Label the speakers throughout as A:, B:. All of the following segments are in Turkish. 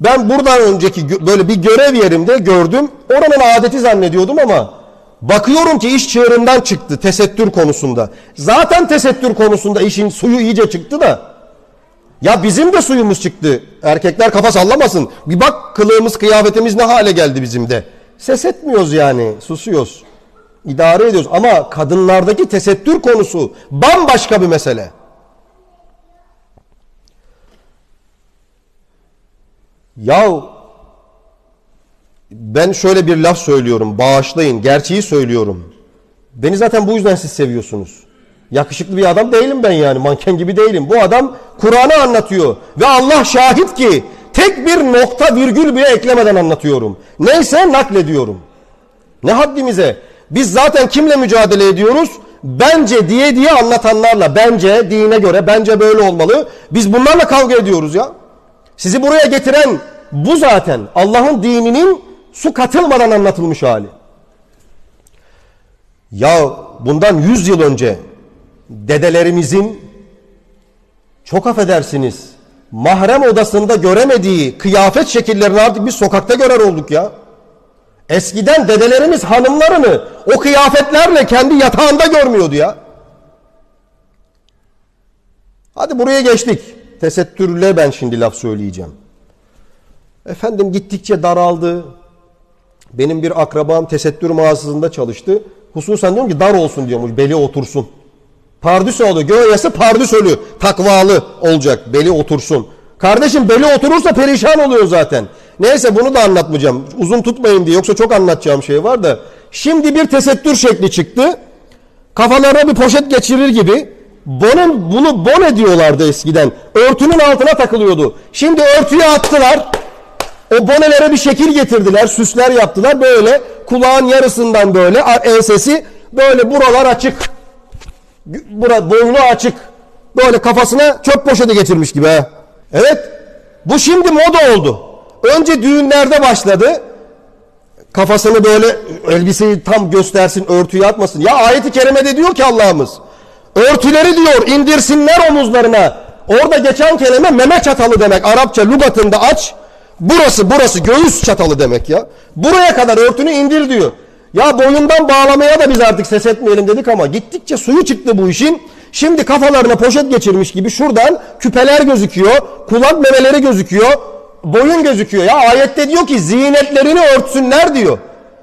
A: Ben buradan önceki böyle bir görev yerimde gördüm. Oranın adeti zannediyordum ama bakıyorum ki iş çığırından çıktı tesettür konusunda. Zaten tesettür konusunda işin suyu iyice çıktı da. Ya bizim de suyumuz çıktı. Erkekler kafa sallamasın. Bir bak kılığımız kıyafetimiz ne hale geldi bizim de. Ses etmiyoruz yani susuyoruz. İdare ediyoruz ama kadınlardaki tesettür konusu bambaşka bir mesele. Ya ben şöyle bir laf söylüyorum. Bağışlayın. Gerçeği söylüyorum. Beni zaten bu yüzden siz seviyorsunuz. Yakışıklı bir adam değilim ben yani. Manken gibi değilim. Bu adam Kur'an'ı anlatıyor. Ve Allah şahit ki tek bir nokta virgül bile eklemeden anlatıyorum. Neyse naklediyorum. Ne haddimize? Biz zaten kimle mücadele ediyoruz? Bence diye diye anlatanlarla. Bence dine göre bence böyle olmalı. Biz bunlarla kavga ediyoruz ya. Sizi buraya getiren bu zaten. Allah'ın dininin su katılmadan anlatılmış hali. Ya bundan 100 yıl önce dedelerimizin çok affedersiniz mahrem odasında göremediği kıyafet şekillerini artık biz sokakta görer olduk ya. Eskiden dedelerimiz hanımlarını o kıyafetlerle kendi yatağında görmüyordu ya. Hadi buraya geçtik. Tesettürle ben şimdi laf söyleyeceğim. Efendim gittikçe daraldı. Benim bir akrabam tesettür mağazasında çalıştı. Hususen diyorum ki dar olsun diyormuş. Beli otursun. Pardüsü oluyor. Göğesi pardüsölü. Takvalı olacak. Beli otursun. Kardeşim beli oturursa perişan oluyor zaten. Neyse bunu da anlatmayacağım. Uzun tutmayın diye. Yoksa çok anlatacağım şey var da. Şimdi bir tesettür şekli çıktı. Kafalarına bir poşet geçirir gibi. Bonun, bunu bone diyorlardı eskiden. Örtünün altına takılıyordu. Şimdi örtüyü attılar. O bonelere bir şekil getirdiler, süsler yaptılar. Böyle kulağın yarısından böyle ensesi böyle buralar açık. Bura, boynu açık. Böyle kafasına çöp poşeti getirmiş gibi ha. Evet. Bu şimdi moda oldu. Önce düğünlerde başladı. Kafasını böyle elbiseyi tam göstersin, örtüyü atmasın. Ya ayeti kerimede diyor ki Allah'ımız. Örtüleri diyor indirsinler omuzlarına. Orada geçen kelime meme çatalı demek. Arapça lügatında aç. Burası burası göğüs çatalı demek ya. Buraya kadar örtünü indir diyor. Ya boyundan bağlamaya da biz artık ses etmeyelim dedik ama gittikçe suyu çıktı bu işin. Şimdi kafalarına poşet geçirmiş gibi şuradan küpeler gözüküyor. Kulak memeleri gözüküyor. Boyun gözüküyor. Ya ayette diyor ki zinetlerini örtsünler diyor.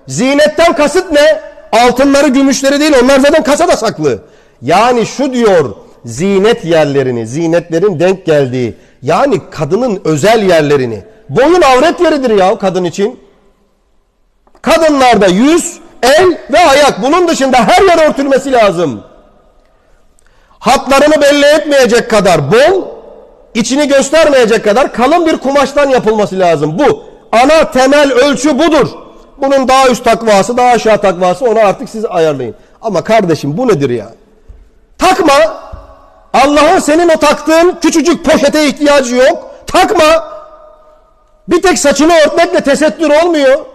A: Zinetten kasıt ne? Altınları, gümüşleri değil. Onlar zaten kasada saklı. Yani şu diyor zinet yerlerini, zinetlerin denk geldiği yani kadının özel yerlerini. Boyun avret yeridir ya kadın için. Kadınlarda yüz, el ve ayak. Bunun dışında her yer örtülmesi lazım. Hatlarını belli etmeyecek kadar bol, içini göstermeyecek kadar kalın bir kumaştan yapılması lazım. Bu ana temel ölçü budur. Bunun daha üst takvası, daha aşağı takvası onu artık siz ayarlayın. Ama kardeşim bu nedir ya? Takma. Allah'ın senin o taktığın küçücük poşete ihtiyacı yok. Takma. Bir tek saçını örtmekle tesettür olmuyor.